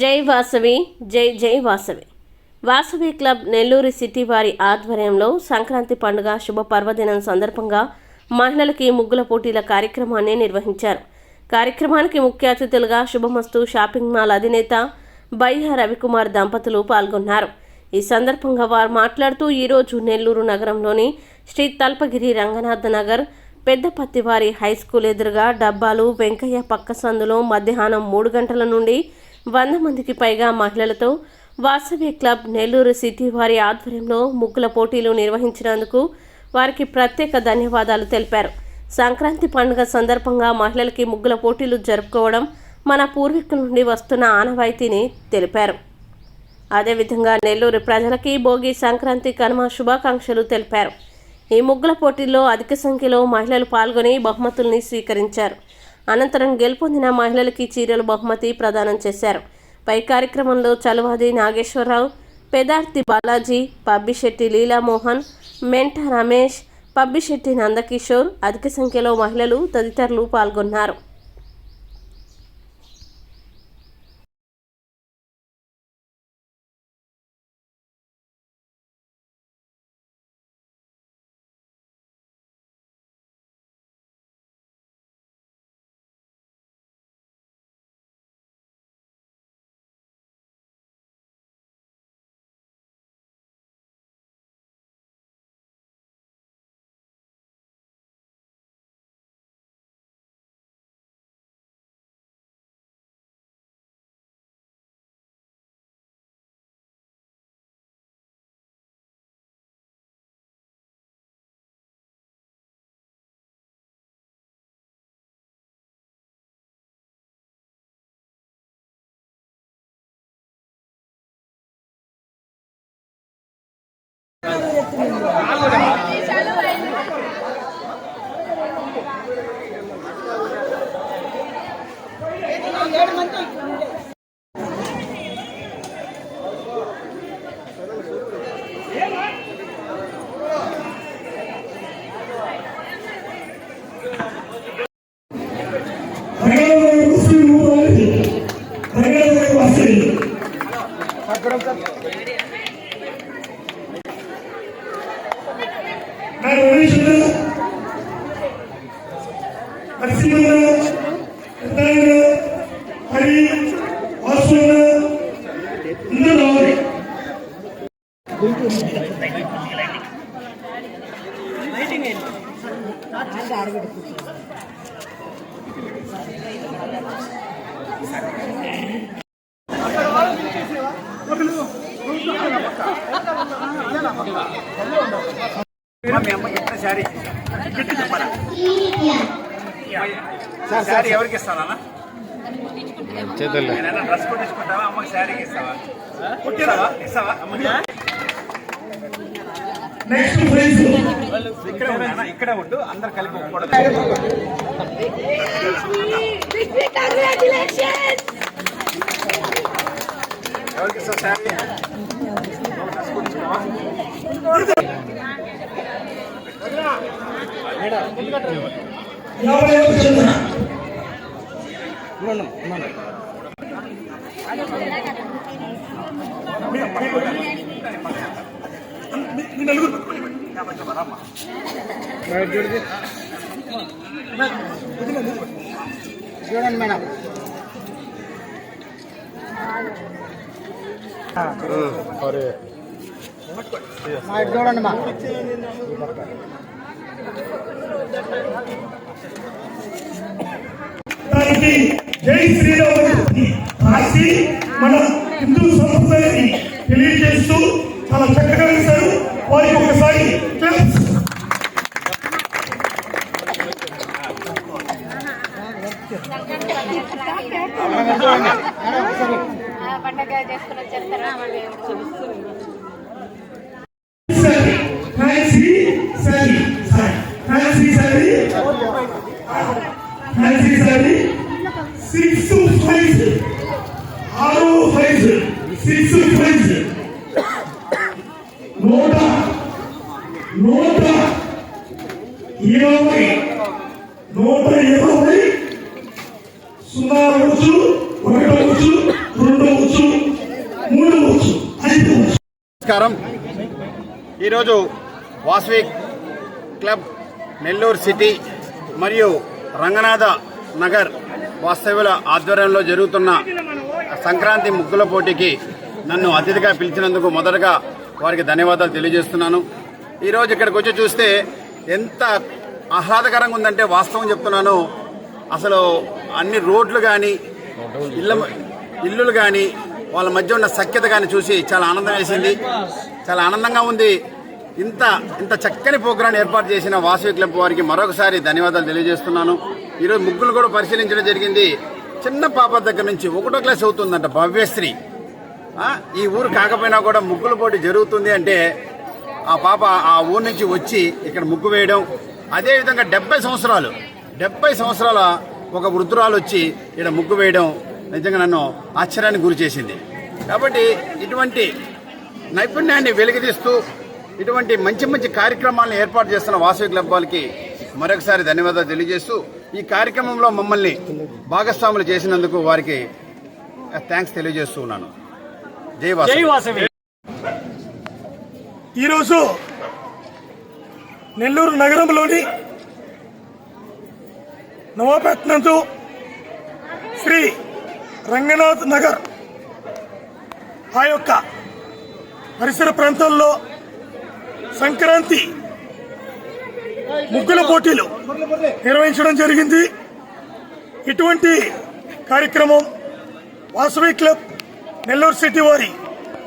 జై వాసవి జై జై వాసవి. వాసవి క్లబ్ నెల్లూరు సిటీ వారి ఆధ్వర్యంలో సంక్రాంతి పండుగ శుభ పర్వదినం సందర్భంగా మహిళలకి ముగ్గుల పోటీల కార్యక్రమాన్ని నిర్వహించారు. కార్యక్రమానికి ముఖ్య అతిథులుగా శుభమస్తు షాపింగ్ మాల్ అధినేత బయ్య రవికుమార్ దంపతులు పాల్గొన్నారు. ఈ సందర్భంగా వారు మాట్లాడుతూ ఈరోజు నెల్లూరు నగరంలోని శ్రీ తల్పగిరి రంగనాథ నగర్ పెద్దపత్తివారి హై స్కూల్ ఎదురుగా డబ్బాలు వెంకయ్య పక్క సందులో మధ్యాహ్నం మూడు గంటల నుండి వంద మందికి పైగా మహిళలతో వాసవి క్లబ్ నెల్లూరు సిటీ వారి ఆధ్వర్యంలో ముగ్గుల పోటీలు నిర్వహించినందుకు వారికి ప్రత్యేక ధన్యవాదాలు తెలిపారు. సంక్రాంతి పండుగ సందర్భంగా మహిళలకి ముగ్గుల పోటీలు జరుపుకోవడం మన పూర్వీకుల నుండి వస్తున్న ఆనవాయితీని తెలిపారు. అదేవిధంగా నెల్లూరు ప్రజలకి భోగి సంక్రాంతి కనుమ శుభాకాంక్షలు తెలిపారు. ఈ ముగ్గుల పోటీల్లో అధిక సంఖ్యలో మహిళలు పాల్గొని బహుమతుల్ని స్వీకరించారు. అనంతరం గెలుపొందిన మహిళలకి చీరలు బహుమతి ప్రదానం చేశారు. పై కార్యక్రమంలో చలువాది నాగేశ్వరరావు పెదార్తి బాలాజీ పబ్బిశెట్టి లీలామోహన్ మెంట రమేష్ పబ్బిశెట్టి నందకిషోర్ అధిక సంఖ్యలో మహిళలు తదితరులు పాల్గొన్నారు. నాకు మనుషులు నరసింహ సార్ శారీ ఎవరికి నేను డ్రెస్ కుట్టించుకుంటావా? అమ్మకి శారీకి ఇస్తావా? కుట్టిస్తావా ఇస్తావా? అమ్మకి? నెక్స్ట్ ప్రైజ్ ఇక్కడే ఉన్నా ఇక్కడే ఉండు. అందరు కలిపి ఒప్పుకోవడం! ఎవరికి ఇస్తావు శారీ? డ్రెస్ కుట్టించుకోవా చూడండి మేడం మా ఇటు చూడండి మా దానికి జై శ్రీరాముడు రాసి మన హిందూ సంస్కృతిని తెలియజేస్తూ చాలా చక్కగా ఇస్తారు వారికి ఒకసారి పండగ చేసుకుని వచ్చేస్తారా? సరే ఫ్యాన్సీ సరే ఫ్యాన్సీ సరే ఫ్యాన్సీ సరే సిక్స్ ఫైవ్ ఆరు ఫైవ్ సిక్స్ ఫైవ్ నూట నూట ఉంది నూట ఇరవై సున్నా వచ్చు ఒకటి వచ్చు రెండు వచ్చు నమస్కారం. ఈరోజు వాసవి క్లబ్ నెల్లూరు సిటీ మరియు రంగనాథ నగర్ వాస్తవ్యుల ఆధ్వర్యంలో జరుగుతున్న సంక్రాంతి ముగ్గుల పోటీకి నన్ను అతిథిగా పిలిచినందుకు మొదటగా వారికి ధన్యవాదాలు తెలియజేస్తున్నాను. ఈరోజు ఇక్కడికి వచ్చి చూస్తే ఎంత ఆహ్లాదకరంగా ఉందంటే వాస్తవం చెప్తున్నాను. అసలు అన్ని రోడ్లు కానీ ఇళ్ళ ఇల్లులు కానీ వాళ్ళ మధ్య ఉన్న సఖ్యత కానీ చూసి చాలా ఆనందం వేసింది. చాలా ఆనందంగా ఉంది. ఇంత ఇంత చక్కని ప్రోగ్రాం ఏర్పాటు చేసిన వాసవి క్లబ్ వారికి మరొకసారి ధన్యవాదాలు తెలియజేస్తున్నాను. ఈరోజు ముగ్గులు కూడా పరిశీలించడం జరిగింది. చిన్న పాప దగ్గర నుంచి ఒకటో క్లాస్ అవుతుందంట భవ్యశ్రీ. ఈ ఊరు కాకపోయినా కూడా ముగ్గుల పోటీ జరుగుతుంది అంటే ఆ పాప ఆ ఊరు నుంచి వచ్చి ఇక్కడ ముగ్గు వేయడం అదేవిధంగా డెబ్బై సంవత్సరాలు డెబ్బై సంవత్సరాల ఒక వృద్ధురాలు వచ్చి ఇక్కడ ముగ్గు వేయడం నిజంగా నన్ను ఆశ్చర్యానికి గురి చేసింది. కాబట్టి ఇటువంటి నైపుణ్యాన్ని వెలికితీస్తూ ఇటువంటి మంచి మంచి కార్యక్రమాలను ఏర్పాటు చేస్తున్న వాసవి క్లబ్ వాళ్ళకి మరొకసారి ధన్యవాదాలు తెలియజేస్తూ ఈ కార్యక్రమంలో మమ్మల్ని భాగస్వాములు చేసినందుకు వారికి థ్యాంక్స్ తెలియజేస్తూ ఉన్నాను జై వాసవి. ఈరోజు నెల్లూరు నగరంలోని నవాపట్నంతో శ్రీ రంగనాథ్ నగర్ ఆ యొక్క పరిసర ప్రాంతాల్లో సంక్రాంతి ముగ్గుల పోటీలు నిర్వహించడం జరిగింది. ఇటువంటి కార్యక్రమం వాసవి క్లబ్ నెల్లూరు సిటీ వారి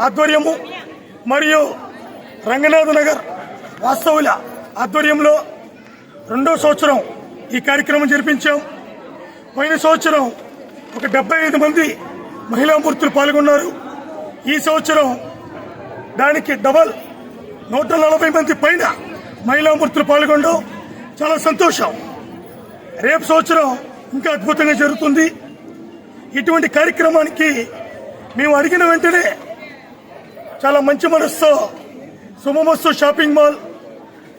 ఆధ్వర్యము మరియు రంగనాథ్ నగర్ వాస్తవుల ఆధ్వర్యంలో రెండో సంవత్సరం ఈ కార్యక్రమం జరిపించాం. పోయిన సంవత్సరం ఒక డెబ్బై ఐదు మంది మహిళా మూర్తులు పాల్గొన్నారు. ఈ సంవత్సరం దానికి డబల్ నూట నలభై మంది పైన మహిళా మూర్తులు పాల్గొనడం చాలా సంతోషం. రేపు సంవత్సరం ఇంకా అద్భుతంగా జరుగుతుంది. ఇటువంటి కార్యక్రమానికి మేము అడిగిన వెంటనే చాలా మంచి మనస్సుతో సుమమస్సు షాపింగ్ మాల్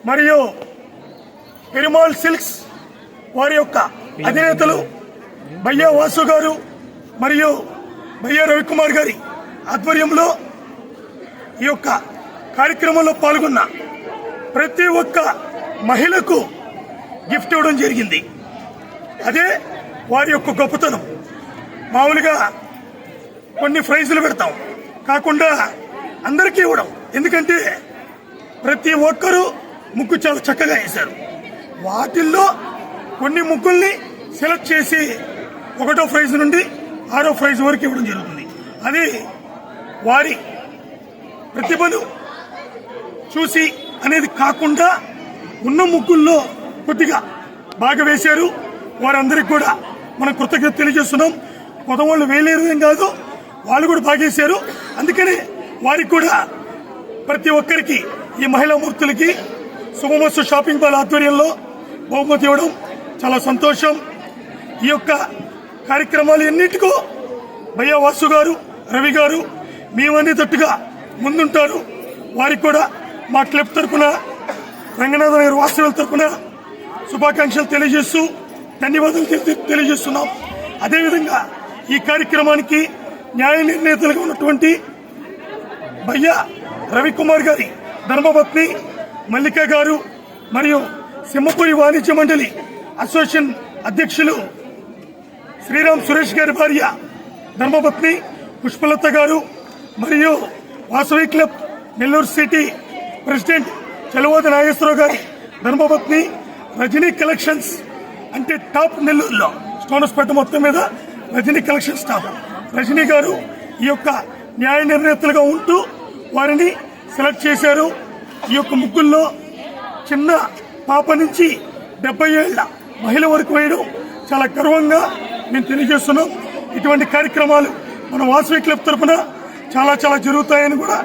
మరియు పెరుమాల్ సిల్క్స్ వారి యొక్క అధినేతలు భయ్యా వాసు గారు మరియు భయ్యా రవికుమార్ గారి ఆధ్వర్యంలో ఈ యొక్క కార్యక్రమంలో పాల్గొన్న ప్రతి ఒక్క మహిళకు గిఫ్ట్ ఇవ్వడం జరిగింది. అదే వారి యొక్క గొప్పతనం. మామూలుగా కొన్ని ప్రైజులు పెడతాం. కాకుండా అందరికీ ఇవ్వడం. ఎందుకంటే ప్రతి ఒక్కరూ ముగ్గు చాలా చక్కగా వేశారు. వాటిల్లో కొన్ని ముగ్గుల్ని సెలెక్ట్ చేసి ఒకటో ప్రైజ్ నుండి ఆరో ప్రైజ్ వరకు ఇవ్వడం జరుగుతుంది. అది వారి ప్రతిభను చూసి అనేది కాకుండా ఉన్న ముగ్గుల్లో కొద్దిగా బాగా వేశారు. వారందరికి కూడా మనం కృతజ్ఞత తెలియజేస్తున్నాం. కొత్త వాళ్ళు వేయలేరు ఏం కాదు వాళ్ళు కూడా బాగా వేశారు. అందుకనే వారికి కూడా ప్రతి ఒక్కరికి ఈ మహిళా మూర్తులకి శుభమస్తు షాపింగ్ మాల్ ఆధ్వర్యంలో బహుమతి ఇవ్వడం చాలా సంతోషం. ఈ యొక్క కార్యక్రమాలు ఎన్నింటికో భయ్యా వాసు గారు రవి గారు మేమన్నీ తట్టుగా ముందుంటారు. వారికి కూడా మా క్లబ్ తరఫున రంగనాథ గారి వాస్తవుల తరపున శుభాకాంక్షలు తెలియజేస్తూ ధన్యవాదాలు తెలి- తెలియజేస్తున్నాం. అదేవిధంగా ఈ కార్యక్రమానికి న్యాయ నిర్ణేతలుగా ఉన్నటువంటి భయ్య రవికుమార్ గారి ధర్మపత్ని మల్లిక గారు మరియు సింహపురి వాణిజ్య మండలి అసోసియేషన్ అధ్యక్షులు శ్రీరామ్ సురేష్ గారి భార్య ధర్మపత్ని పుష్పలత గారు మరియు Vasavi club Nellore city president Chalavoda Nageswararao గారి ధర్మపత్ని రజనీ కలెక్షన్స్ అంటే టాప్ నెల్లూరులో స్టోనస్పేట మొత్తం మీద రజనీ కలెక్షన్స్ టాప్. రజనీ గారు ఈ యొక్క న్యాయ నిర్ణేతలుగా ఉంటూ వారిని సెలెక్ట్ చేశారు. ఈ యొక్క ముగ్గుల్లో చిన్న పాప నుంచి డెబ్బై ఏళ్ళ మహిళ వరకు వేయడం చాలా గర్వంగా మేము తెలియజేస్తున్నాం. ఇటువంటి కార్యక్రమాలు మన వాసవి క్లబ్ తరఫున చాలా చాలా జరుగుతాయని కూడా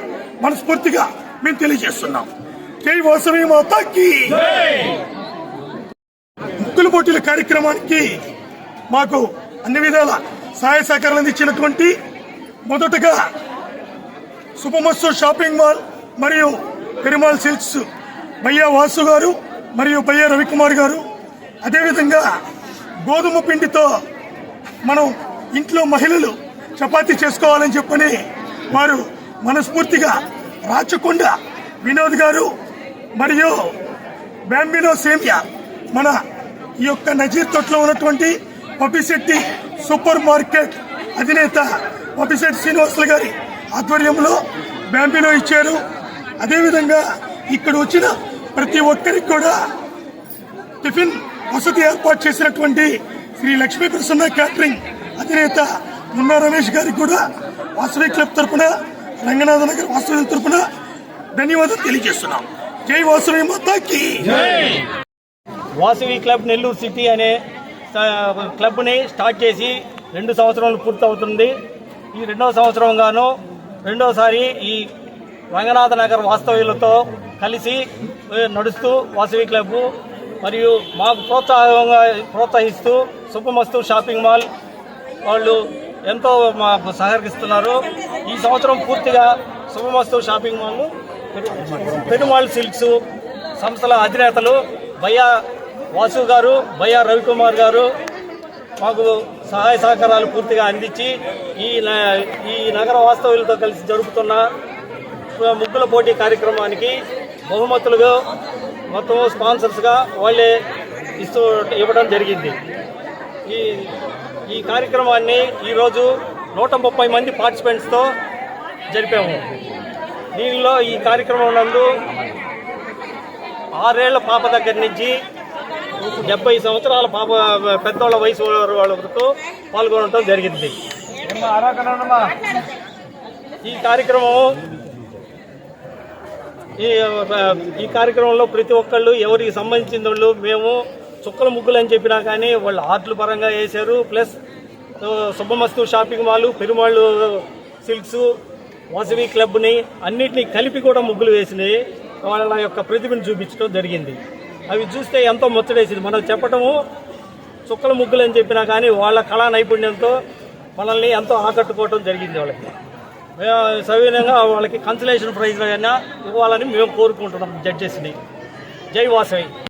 మనస్ఫూర్తిగా మేము తెలియజేస్తున్నాం. జై వాసవి మాతాకి ముక్కుల పోటీల కార్యక్రమానికి మాకు అన్ని విధాల సహాయ సహకారాలు అందించినటువంటి మొదటగా శుభమస్తు షాపింగ్ మాల్ మరియు పెరుమాల్ సిల్క్స్ బయ్యా వాసు గారు మరియు బయ్యా రవికుమార్ గారు. అదేవిధంగా గోధుమ పిండితో మనం ఇంట్లో మహిళలు చపాతీ చేసుకోవాలని చెప్పని వారు మనస్ఫూర్తిగా రాచకొండ వినోద్ గారు మరియు బ్యాంబినో సేమియా మన ఈ యొక్క నజీర్ తొట్లో ఉన్నటువంటి పపిశెట్టి సూపర్ మార్కెట్ అధినేత పపిశెట్టి శ్రీనివాసులు గారి ఆధ్వర్యంలో బ్యాంబినో ఇచ్చారు. అదేవిధంగా ఇక్కడ వచ్చిన ప్రతి ఒక్కరికి కూడా టిఫిన్ వసతి ఏర్పాటు చేసినటువంటి శ్రీ లక్ష్మీ ప్రసన్న క్యాటరింగ్ అధినేత మున్నా రమేష్ గారికి కూడా వాసవి క్లబ్ తరఫున రంగనాథ నగర్ వాసవి తరఫున ధన్యవాదాలు తెలియజేస్తున్నాం. జై వాసవి మాతాకి. వాసవి క్లబ్ నెల్లూరు సిటీ అనే క్లబ్ని స్టార్ట్ చేసి రెండు సంవత్సరాలు పూర్తవుతుంది. ఈ రెండవ సంవత్సరంగాను రెండోసారి ఈ రంగనాథ నగర్ వాస్తవ్యులతో కలిసి నడుస్తూ వాసవి క్లబ్ మరియు మాకు ప్రోత్సాహంగా ప్రోత్సహిస్తూ శుభమస్తు షాపింగ్ మాల్ వాళ్ళు ఎంతో మాకు సహకరిస్తున్నారు. ఈ సంవత్సరం పూర్తిగా శుభమస్తు షాపింగ్ మాల్ పెనుమాల్ సిల్క్స్ సంస్థల అధినేతలు భయ్యా వాసు గారు భయ్యా రవికుమార్ గారు మాకు సహాయ సహకారాలు పూర్తిగా అందించి ఈ న- ఈ నగర వాస్తవ్యులతో కలిసి జరుపుతున్న ముగ్గుల పోటీ కార్యక్రమానికి బహుమతులుగా మొత్తం స్పాన్సర్స్గా వాళ్ళే ఇస్తూ ఇవ్వడం జరిగింది. ఈ ఈ కార్యక్రమాన్ని ఈరోజు నూట ముప్పై మంది పార్టిసిపెంట్స్తో జరిపాము. దీనిలో ఈ కార్యక్రమం నందు ఆరేళ్ళ పాప దగ్గర నుంచి డెబ్బై సంవత్సరాల పాప పెద్దోళ్ళ వయసు వాళ్ళ వరకు పాల్గొనడం జరిగింది. ఈ కార్యక్రమం ఈ ఈ కార్యక్రమంలో ప్రతి ఒక్కళ్ళు ఎవరికి సంబంధించిన వాళ్ళు మేము చుక్కల ముగ్గులు అని చెప్పినా కానీ వాళ్ళు ఆర్ట్ల పరంగా వేశారు. ప్లస్ ఆ, Shubhamastu shopping mall Perumallu silks Vasavi క్లబ్ని అన్నిటినీ కలిపి కూడా ముగ్గులు వేసినాయి. వాళ్ళ యొక్క ప్రతిభను చూపించడం జరిగింది. అవి చూస్తే ఎంతో ముచ్చటేసింది. మనం చెప్పటము చుక్కల ముగ్గులు అని చెప్పినా కానీ వాళ్ళ కళా నైపుణ్యంతో మనల్ని ఎంతో ఆకట్టుకోవడం జరిగింది వాళ్ళకి. సవినయంగా వాళ్ళకి కన్సలేషన్ ప్రైజ్లు అయినా ఇవ్వాలని మేము కోరుకుంటున్నాం జడ్జెస్ని జై వాసవి.